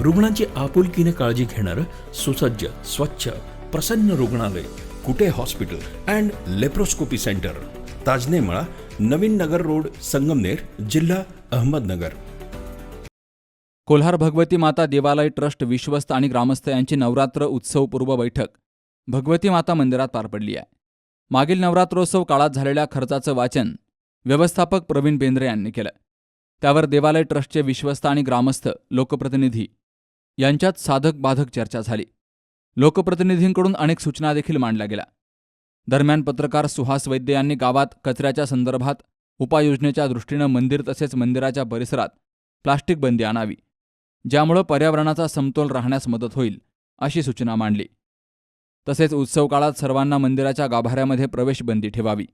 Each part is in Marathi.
रुग्णांची आपुलकीने काळजी घेणारं सुसज्ज स्वच्छ प्रसन्न रुग्णालय Kute hospital and laparoscopy centre. Tajanemala Navin Nagar road Sangamner जिल्हा अहमदनगर. कोल्हार भगवती माता देवालय ट्रस्ट विश्वस्त आणि ग्रामस्थ यांची नवरात्र उत्सवपूर्व बैठक. भगवती माता मंदिरात पार पडली आहे. मागील नवरात्रोत्सव काळात झालेल्या खर्चाचं वाचन व्यवस्थापक प्रवीण बेंद्रे यांनी केलं. त्यावर देवालय ट्रस्टचे विश्वस्त आणि ग्रामस्थ लोकप्रतिनिधी यांच्यात साधक बाधक चर्चा झाली. लोकप्रतिनिधींकडून अनेक सूचना देखील मांडल्या गेल्या. दरम्यान पत्रकार सुहास वैद्य यांनी गावात कचऱ्याच्या संदर्भात उपाययोजनेच्या दृष्टीनं मंदिर तसेच मंदिराच्या परिसरात प्लास्टिक बंदी आणावी ज्यामुळं पर्यावरणाचा समतोल राहण्यास मदत होईल अशी सूचना मांडली. तसेच उत्सव काळात सर्वांना मंदिराच्या गाभाऱ्यामध्ये प्रवेश बंदी ठेवावी.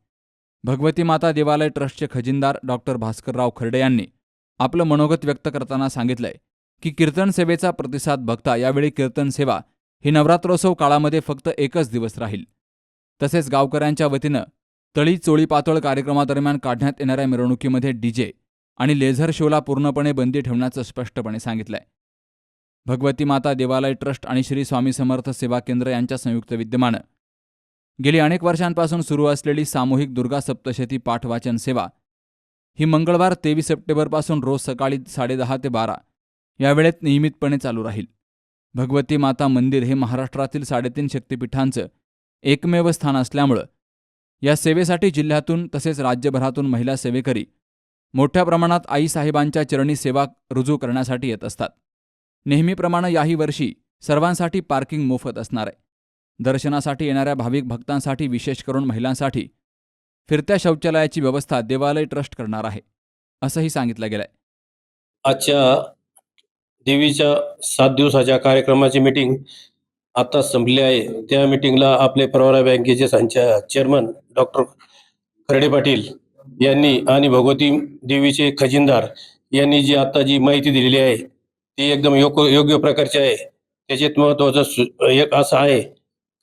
भगवती माता देवालय ट्रस्टचे खजिनदार डॉक्टर भास्करराव खर्डे यांनी आपलं मनोगत व्यक्त करताना सांगितलंय की कीर्तन सेवेचा प्रतिसाद बघता यावेळी कीर्तन सेवा ही नवरात्रोत्सव काळामध्ये फक्त एकच दिवस राहील. तसेच गावकऱ्यांच्या वतीनं तळी चोळी पातळ कार्यक्रमादरम्यान काढण्यात येणाऱ्या मिरवणुकीमध्ये डीजे आणि लेझर शोला पूर्णपणे बंदी ठेवण्याचं स्पष्टपणे सांगितलंय. भगवती माता देवालय ट्रस्ट आणि श्री स्वामी समर्थ सेवा केंद्र यांच्या संयुक्त विद्यमानं गेली अनेक वर्षांपासून सुरू असलेली सामूहिक दुर्गा सप्तशती पाठवाचन सेवा ही मंगळवार तेवीस सप्टेंबरपासून रोज सकाळी साडेदहा ते बारा या वेळेत नियमितपणे चालू राहील. भगवती माता मंदिर हे महाराष्ट्रातील साडेतीन शक्तिपीठांचं एकमेव स्थान असल्यामुळं या सेवेसाठी जिल्ह्यातून तसेच राज्यभरातून महिला सेवेकरी मोठ्या प्रमाणात आईसाहेबांच्या चरणी सेवा रुजू करण्यासाठी येत असतात. नेहमीप्रमाणे याही वर्षी सर्वांसाठी पार्किंग मोफत असणार आहे. दर्शनासाठी येणाऱ्या भाविक भक्तांसाठी विशेष करून महिलांसाठी फिरत्या शौचालयाची व्यवस्था देवालय ट्रस्ट करणार आहे असंही सांगितलं गेलंय. आजच्या देवीच्या सात दिवसाच्या कार्यक्रमाची मीटिंग आता संपली आहे. त्या मीटिंगला आपले प्रवरा बँकेचे संचा चेअरमन डॉक्टर खर्डे पाटील यांनी आणि भगवती देवीचे खजिनदार यांनी जी आता जी माहिती दिलेली आहे ती एकदम योग्य योग्य प्रकारची आहे. त्याच्यात महत्त्वाचं सु- एक असं आहे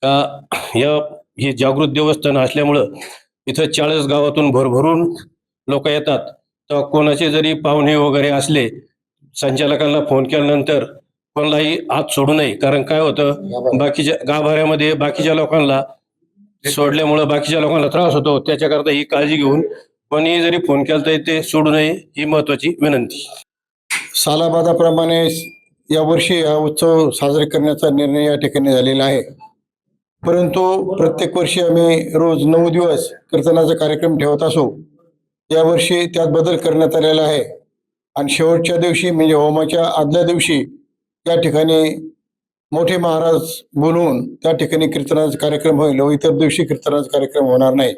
का या हे जागृत देवस्थान असल्यामुळं इथं चाळीस गावातून भरभरून लोक येतात. तर कोणाचे जरी पाहुणे वगैरे असले संचालकांना फोन केल्यानंतर कोणालाही आत सोडू नये. कारण काय होतं? बाकीच्या गाभाऱ्यामध्ये बाकीच्या लोकांना सोडल्यामुळं बाकीच्या लोकांना त्रास होतो. त्याच्याकरता ही काळजी घेऊन कोणी जरी फोन केला तरी ते सोडू नये ही महत्वाची विनंती. सालाबादाप्रमाणे यावर्षी हा उत्सव साजरे करण्याचा निर्णय या ठिकाणी झालेला आहे. परंतु प्रत्येक वर्षी आम्ही रोज नऊ दिवस कीर्तनाचा कार्यक्रम ठेवत असो. यावर्षी त्यात बदल करण्यात आलेला आहे. आणि शेवटच्या दिवशी म्हणजे होमाच्या आदल्या दिवशी या ठिकाणी मोठे महाराज बोलवून त्या ठिकाणी कीर्तनाचा कार्यक्रम होईल व इतर दिवशी कीर्तनाचा कार्यक्रम होणार नाही.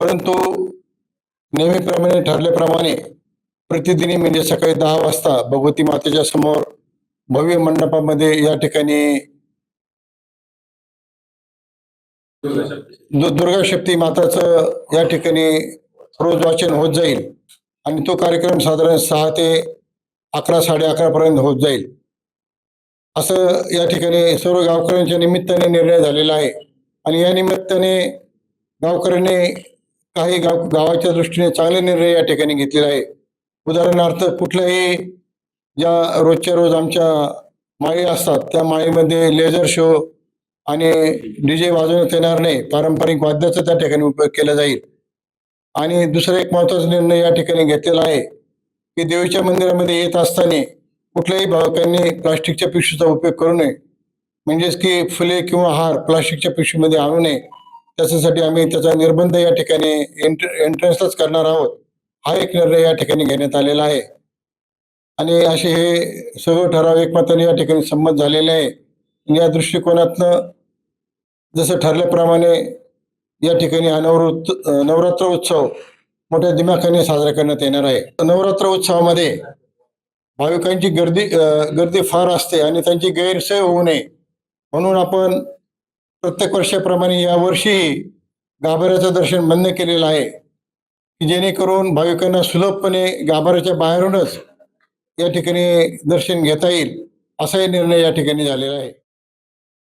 परंतु नेहमीप्रमाणे ठरल्याप्रमाणे प्रतिदिनी म्हणजे सकाळी दहा वाजता भगवती मातेच्या समोर भव्य मंडपामध्ये या ठिकाणी दुर्गा शक्ती माताचं या ठिकाणी रोज वाचन होत जाईल. आणि तो कार्यक्रम साधारण सहा ते अकरा साडे अकरापर्यंत होत जाईल. असं या ठिकाणी सर्व गावकऱ्यांच्या निमित्ताने निर्णय झालेला आहे. आणि या निमित्ताने गावकऱ्यांनी काही गाव गावाच्या दृष्टीने चांगले निर्णय या ठिकाणी घेतलेला आहे उदाहरणार्थ कुठल्याही ज्या रोजच्या रोज आमच्या माळी असतात त्या माळीमध्ये लेझर शो आणि डीजे वाजवण्यात येणार नाही. पारंपरिक वाद्याचा त्या ठिकाणी उपयोग केला जाईल. आणि दुसरा एक महत्त्वाचा निर्णय या ठिकाणी घेतलेला आहे की देवीच्या मंदिरामध्ये येत असताना कुठल्याही भाविकांनी प्लास्टिकच्या पिशवीचा उपयोग करू नये. म्हणजेच की फुले किंवा हार प्लास्टिकच्या पिशवीमध्ये आणू नये. त्याच्यासाठी आम्ही त्याचा निर्बंध या ठिकाणी एंट्र एंट्रन्सच करणार आहोत. हा एक निर्णय या ठिकाणी घेण्यात आलेला आहे. आणि असे हे सर्व ठराव एकमताने या ठिकाणी संमत झालेले आहे. या दृष्टिकोनातनं जसं ठरल्याप्रमाणे या ठिकाणी हा नवरोत् नवरात्र उत्सव मोठ्या दिमाखाने साजरा करण्यात येणार आहे. नवरात्र उत्सवामध्ये भाविकांची गर्दी गर्दी फार असते आणि त्यांची गैरसोय होऊ नये म्हणून आपण प्रत्येक वर्षाप्रमाणे यावर्षीही गाभाऱ्याचं दर्शन बंद केलेलं आहे की जेणेकरून भाविकांना सुलभपणे गाभाऱ्याच्या बाहेरूनच या ठिकाणी दर्शन घेता येईल असाही निर्णय या ठिकाणी झालेला आहे.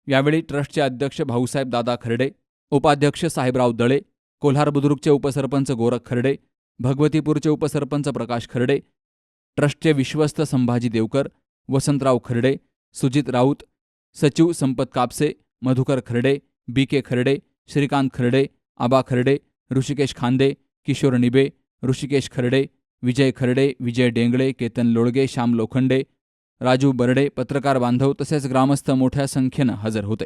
यावेळी ट्रस्टचे अध्यक्ष भाऊसाहेब दादा खर्डे उपाध्यक्ष साहेबराव दळे कोल्हार बुद्रुकचे उपसरपंच गोरख खर्डे भगवतीपूरचे उपसरपंच प्रकाश खर्डे ट्रस्टचे विश्वस्त संभाजी देवकर वसंतराव खर्डे सुजित राऊत सचिव संपत कापसे मधुकर खर्डे बी के खर्डे श्रीकांत खर्डे आबा खर्डे ऋषिकेश खांदे किशोर निबे ऋषिकेश खर्डे विजय खर्डे विजय डेंगळे केतन लोळगे श्याम लोखंडे राजू बर्डे पत्रकार बांधव तसेच ग्रामस्थ मोठ्या संख्येनं हजर होते.